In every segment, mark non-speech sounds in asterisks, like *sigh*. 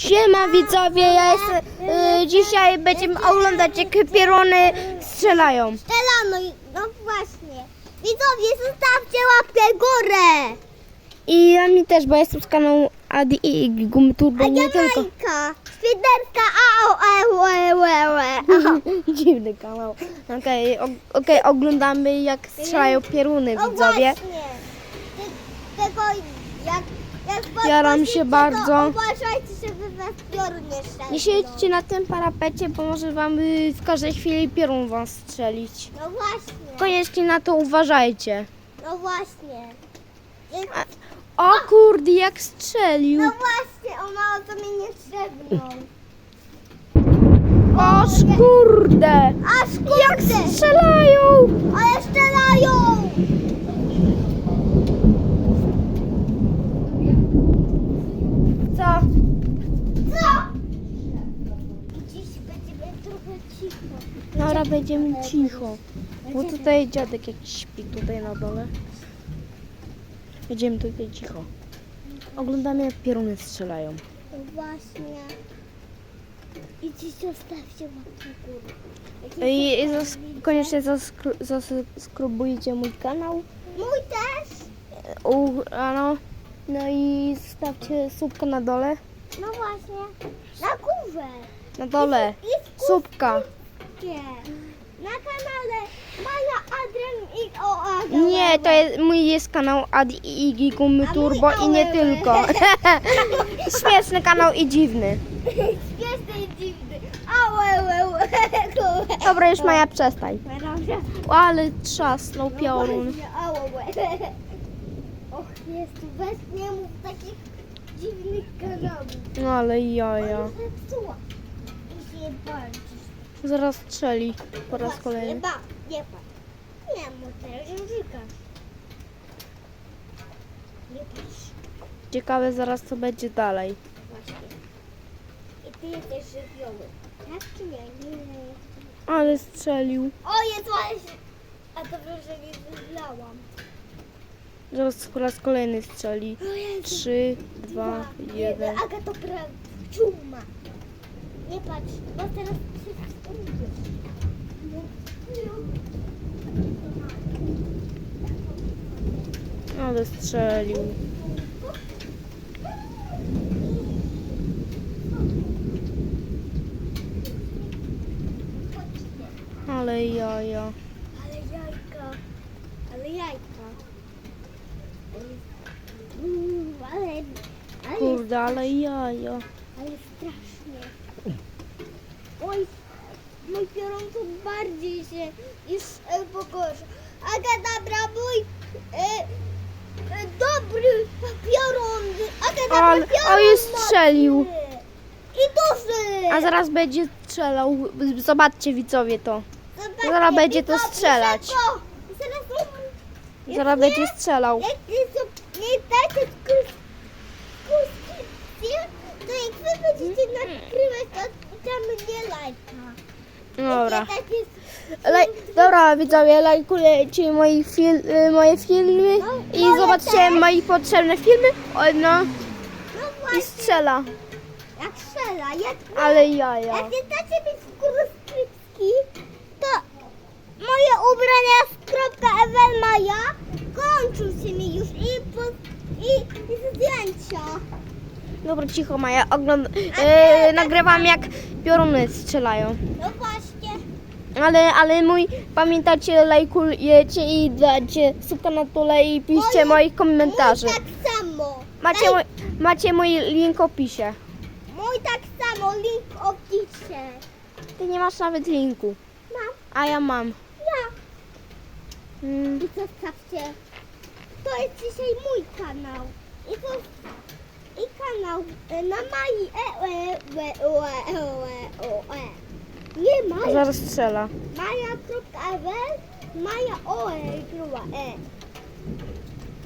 Siema widzowie, ja jestem, y, dzisiaj będziemy oglądać jak pierony strzelają. Strzelano, no właśnie. Widzowie, zostawcie łapkę w górę. I ja mi też, bo jestem z kanału Adi i Gumy Turbo, A nie tylko. A o, e, łe, łe. *laughs* Dziwny kanał. Okej, o- okej, oglądamy jak strzelają pieruny No widzowie. właśnie. Ty- Jaram się bardzo. Uważajcie, żeby was piorun nie strzelił. Nie siedźcie na tym parapecie, bo może wam y, w każdej chwili piorun wam strzelić. No właśnie. Koniecznie na to uważajcie. No właśnie. Jak, O kurde, jak strzelił. no właśnie, ona o to mnie nie trzebną. O kurde. Aż kurde. Strzelają. Ale strzelają! Co? Co? I dziś będziemy trochę cicho. Dobra, będziemy cicho. Bo tutaj dziadek jakiś śpi tutaj na dole. Będziemy tutaj cicho. Oglądamy jak pieruny strzelają. No właśnie. I dziś zostawcie łapkę w górę. I, i nie zas, koniecznie zaskru, zaskrubujcie mój kanał. Mój też. U, ano, no i zostawcie subka na dole. No właśnie. Na górze. Na dole. I w Subka. kubie. Na kanale Maja Adrian i o. Nie, to jest, mój jest kanał Adi i Igi Gumy A Turbo mój i nie Ołełe. tylko. *laughs* Śmieszny kanał i dziwny. Śmieszny i dziwny. Ałe, łe, łe. Dobra, już Maja przestań. Dobrze. O, ale trzasnął piorun. Och, jest, weź nie mów takich dziwnych kanałów. No ale jaja. Ona zepsuła. I się bardziej. Zaraz strzeli po raz kolejny. Ba, nie pan. Nie mu teraz. Nie patrz. Ciekawe zaraz co będzie dalej. Właśnie. I ty jesteś żywioły. Tak czy nie? Nie. Ale strzelił. O, jest właśnie. A dobrze, że nie wyblałam. Zaraz po raz kolejny strzeli. O Jezu. Trzy, dwa, jeden. Aga to prawda. Czuma. Nie patrz, bo teraz. Ale strzelił. Ale jaja. Ale jajka. Ale jajka. Mm, ale, ale, Kurde, ale jaja. ale strasznie. Oj, mój to bardziej się już e, pogorsza. Aga, dobra, mój e, e, dobry piorun. Aga, dobra, Ale- piorun ale strzelił. mocny. I duży. A zaraz będzie strzelał. Zobaczcie widzowie to. Zobaczcie, zaraz będzie to widzowie, strzelać. szybko. Zaraz on- Zaraz nie- będzie strzelał. Jak nie, nie dacie to jak wy będziecie nagrywać, to damy nie lajka. Dobra. Laj, dobra widzowie, lajkujcie moi fil, y, moje filmy No, i moje zobaczcie moje potrzebne filmy. O, no No i strzela. jak strzela, jak, Ale jaja. jak nie dacie mi subskrypcji, to moje ubrania z kropka Ewel Maja kończą się mi już i, po, i, i zdjęcia. Dobra, cicho Maja, ogląd... E, nagrywam jak pioruny strzelają. No właśnie. Ale, ale mój, pamiętajcie, lajkujecie i dajcie subka na dole i piszcie Moje- moich komentarzy. Mój tak samo. Macie mój, macie mój link w opisie. Mój tak samo, link w opisie. Ty nie masz nawet linku, Mam, a ja mam. ja. Mm. I zostawcie. To jest dzisiaj mój kanał. I to i kanał e, na Mai e, e, e, e, e, e, e. Nie Maja. zaraz strzela. Maja.ewel Maja oe gruba e.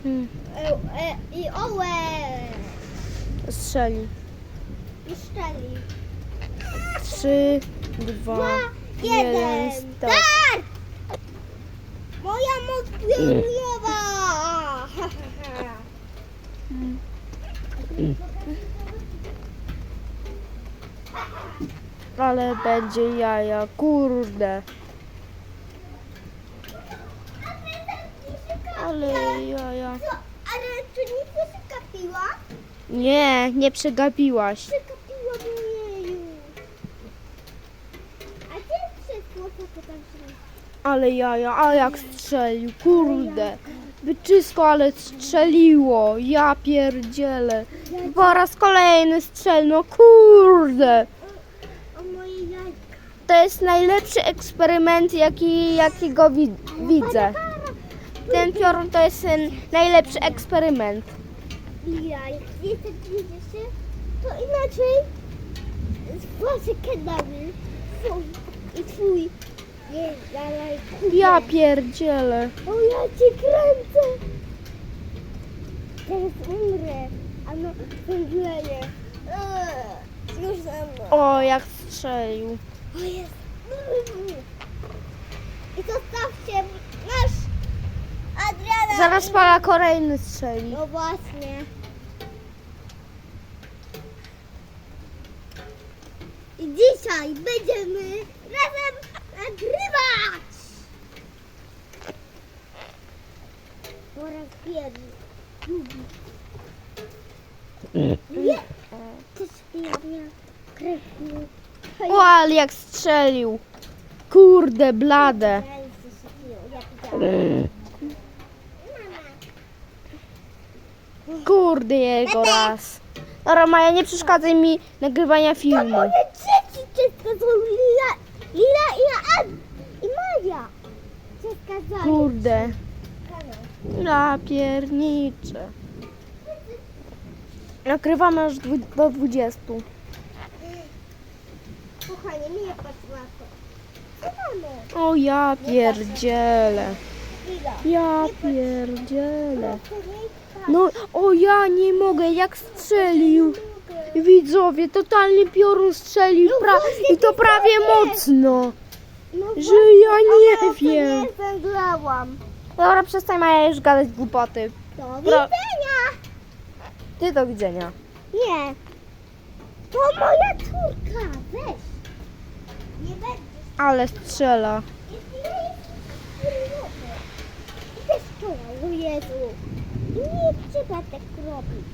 Mm. e, e I oe. Strzeli. I szczeli. Trzy, dwa, Dwa, jeden, jeden. start. Start! Moja moc piorunowa! *laughs* Ale będzie jaja, kurde. Ale jaja. Co? Ale tu nic nie przekapiła? Nie, nie przegapiłaś. Mojeju. A gdzie co to tam się Ale jaja, a jak strzelił, kurde. Wyczysko, ale strzeliło. Ja pierdzielę. Po raz kolejny strzelił, no kurde. To jest najlepszy eksperyment, jaki, jakiego wi- widzę. Ten piorun to jest em, najlepszy eksperyment. Ja, jak jestem to inaczej wasze kanały są i twój dalej. Ja pierdzielę. O, ja cię kręcę. Teraz umrę. A no, zemdleję. Eee, Już za mną. O, jak strzelił. O jest. I zostawcie nasz Adriana. Zaraz pala kolejny strzeli. No właśnie. I dzisiaj będziemy razem nagrywać. Po raz pierwszy. Drugi. Nie. Też pierwszy. Krew. O, ale jak strzelił. Kurde, blade. Kurde, jego raz. Dobra, Maja, nie przeszkadzaj mi nagrywania filmu. Trzeci czysto są Lila, Lila i, Ad, i Maja. Kurde. Ja pierniczę. Nagrywamy aż dwu- do 20. Kochanie, nie patrz na to. Co mamy? O, ja pierdzielę. Ja pierdzielę. Nie patrz. No, o ja nie mogę, jak strzelił. Widzowie, totalnie piorun strzelił No pra- i to prawie mocno. No Że ja nie wiem. Dobra, przestań Maja już gadać głupoty. Do widzenia. Ty do widzenia. Nie. To moja córka. Weź. Ale strzela. I też czuła, Jezu. Nie trzeba tak robić.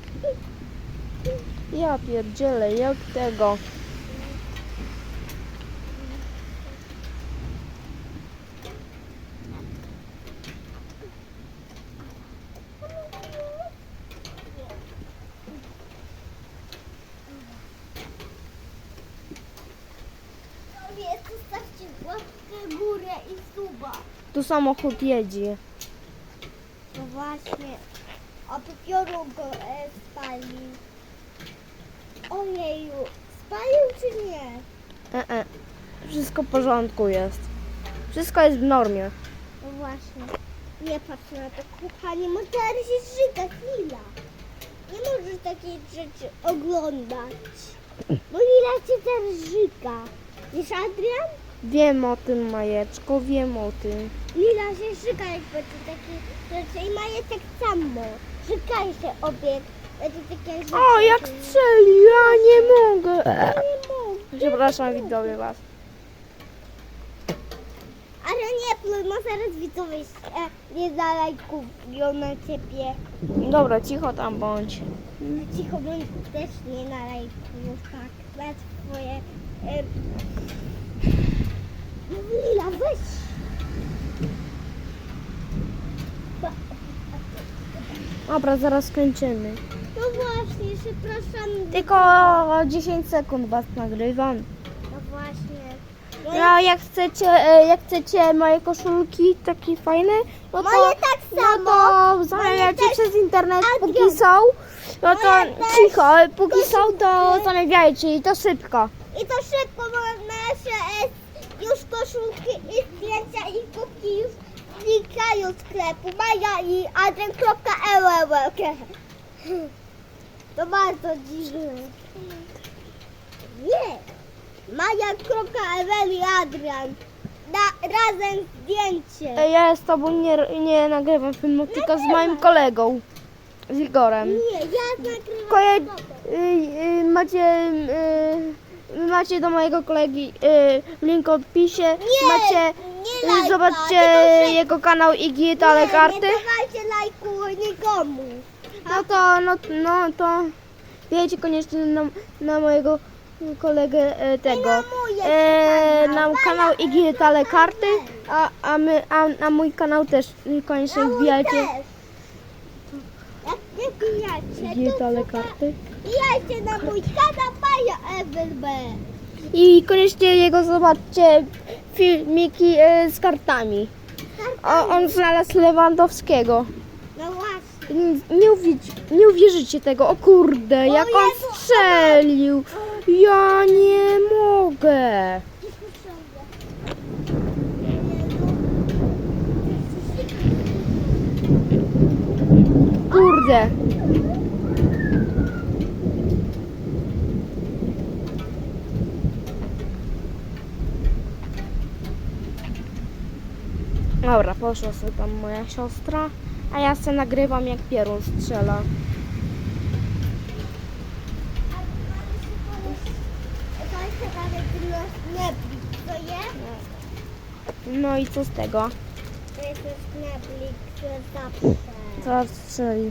Ja pierdzielę, jak tego. Sobie zostawcie łapkę w górę i suba. Tu samochód jedzie. No właśnie. A piorun go e, spalił. Ojeju. Spalił czy nie? E -e. Wszystko w porządku jest. Wszystko jest w normie. No właśnie. Nie patrz na to, kochanie, bo teraz jest żyta chwila. Nie możesz takiej rzeczy oglądać. Bo Lila cię teraz żyga. Wiesz, Adrian? Wiem o tym, Majeczko, wiem o tym. Lila się żyga, jak będzie takie rzeczy. I Maja tak samo. Żygają się obie. Będzie takie rzeczy. O, jak strzelił, ja nie mogę. Nie mogę. Przepraszam, widzowie was. Ale nie pluj, bo zaraz widzowie e, nie zalajkują na ciebie. Dobra, cicho tam bądź. Cicho bądź też nie nalajkują, tak, na twoje... E... Lila, weź! Dobra, zaraz skończymy. No właśnie, przepraszam. Tylko 10 sekund was nagrywam. No właśnie. No No, jak chcecie, e, jak chcecie moje koszulki takie fajne, no to, Moje tak samo. no to zamawiacie też. przez internet, póki są. No to Moje cicho, póki są, to zamawiajcie i to szybko. I to szybko, bo nasze już koszulki i zdjęcia i kubki już znikają z sklepu. Maja i adrian.ełełek. *laughs* To bardzo dziwne. Nie. Maja.ewel i Adrian. Na, razem zdjęcie. Ja z tobą nie, nie nagrywam filmu, tylko z moim kolegą, z Igorem. Nie, ja Tylko ja, nagrywam y, y, macie y, macie do mojego kolegi y, link w opisie. Nie, macie, nie y, lajka, zobaczcie tylko jego kanał Igi Tale Karty. Nie, dawajcie lajku nikomu. No to, no, no to wbijajcie koniecznie na, na mojego kolegę e, tego. E, kanał. na kanał Igi Tale Karty, a, a, my, a na mój kanał też koniecznie wbijajcie. Tale słucha- Karty. Wbijajcie na mój kanał Maja Evelbe. I koniecznie jego zobaczcie filmiki e, z kartami. O, on znalazł Lewandowskiego. No właśnie. Nie, nie, uwierzycie, nie uwierzycie tego. O kurde, jak on Jezu, strzelił. Ja nie mogę. Kurde. Dobra, poszła sobie tam moja siostra, a ja se nagrywam jak pierun strzela. No i co z tego? To jest kneblik, że zawsze. Co strzelił?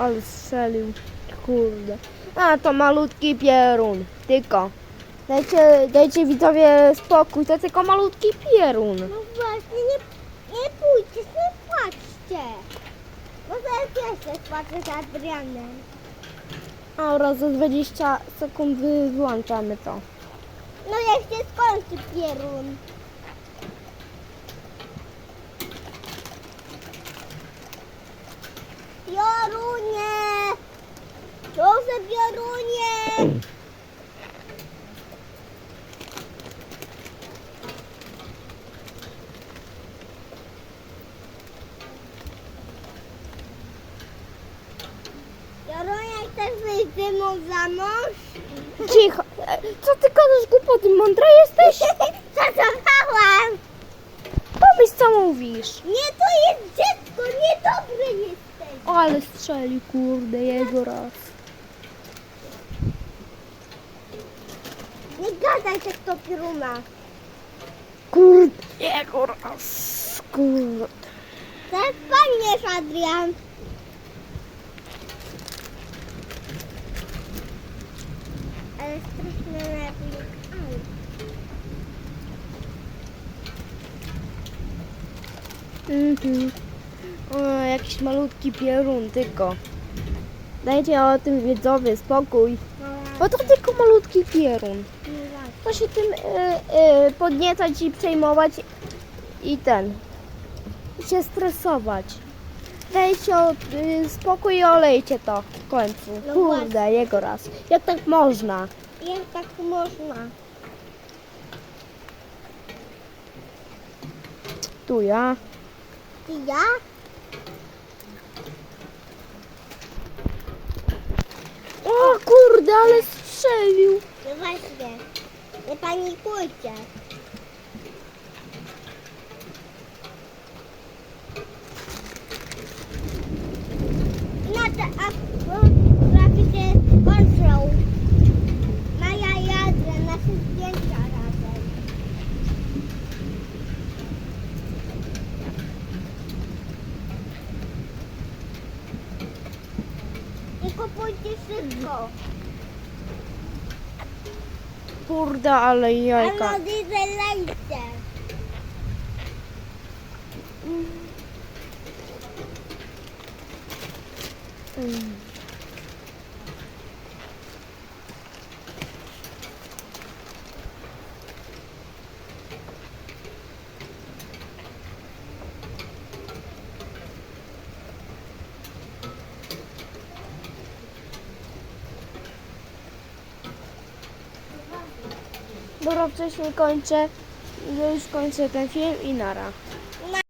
Ale strzelił. Kurde. A to malutki pierun. Tylko. Dajcie, dajcie widzowie spokój. To tylko malutki pierun. No właśnie, nie, nie pójdźcie, nie płaczcie. Bo zaraz jeszcze płaczę z Adrianem. Dobra, za 20 sekund wy- wyłączamy to. No jak się skończy pierun. Piorunie, chcesz wyjść ze mną za mąż? Cicho. Co ty gadasz głupoty? Mądra jesteś? *laughs* Zacofałam! Pomyśl co mówisz. Nie, to jest dziecko, niedobry jesteś. O, ale strzelił, kurde, jego raz. Gadaj tak do pieruna. Kurde, jego raz. Kurde. Teraz paniesz, Adrian. Ale straszny lepiej. Mhm. O, jakiś malutki pierun, tylko. Dajcie o tym widzowie spokój. Bo to tylko malutki pierun. To się tym e, e, podniecać i przejmować i ten. I się stresować. Dajcie y, spokój i olejcie to w końcu. No Kurde, właśnie. jego raz. Jak tak można? Jak tak można? Tu ja. Ty ja? O kurde, ale strzelił. No właśnie. Nie panikujcie. No to a traficie kontrol. Maja i Adrian, nasze zdjęcia razem. I kupujcie szybko. Kurde, ale jajka. Mm. Dobra, wcześniej kończę. Już kończę ten film i nara.